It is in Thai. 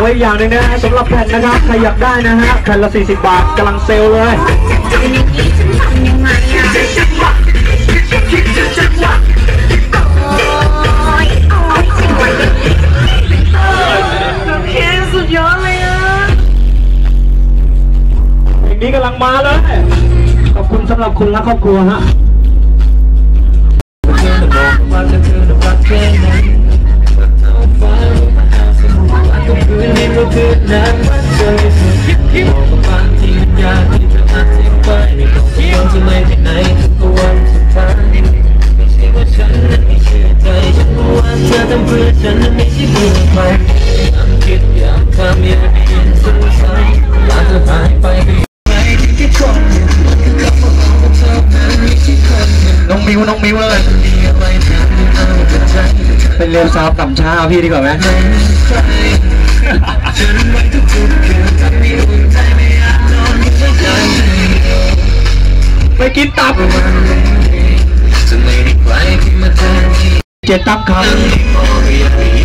ไว้อย่างหนึงนะฮะสำหรับแผ่นนะครับใครอยากได้นะฮะแผ่นละ 40 บาทกำลังเซลล์เลยเป็นอย่างนี้ฉันทำยังไงอะโอ้ยโอ้ยฉันไหวอย่างนี้โอเคสุดยอดเลยอะเพลงนี้กำลังมาเลย ขอบคุณสำหรับคุณและครอบครัวฮะ นนั้นวันเจอสุดบอกว่าบางทีมันยากที่จะอธิบายไม่ต้องกังวลจะไม่ไปไหนทุกวันสุดท้ายไม่ใช่ว่าฉันนั้นไม่เชื่อใจฉันรู้ว่าเธอทำเพื่อฉันนั้นไม่ใช่เพื่อใครยังคิดอยากทำอยากได้ยินซ้ำๆลาเธอหายไปไปแค่คนหนึ่งมันก็กลับมาบอกว่าเธอนั้นไม่ใช่คนหนึ่งน้องมิวน้องมิวเลยมีอะไรทำให้เอาแต่ใจเป็นเรียวซาวต่ำช้าพี่ดีกว่าไหม ไปกินตับจะไม่ได้ใครที่มาแทนที่เจ็ดตับคไม่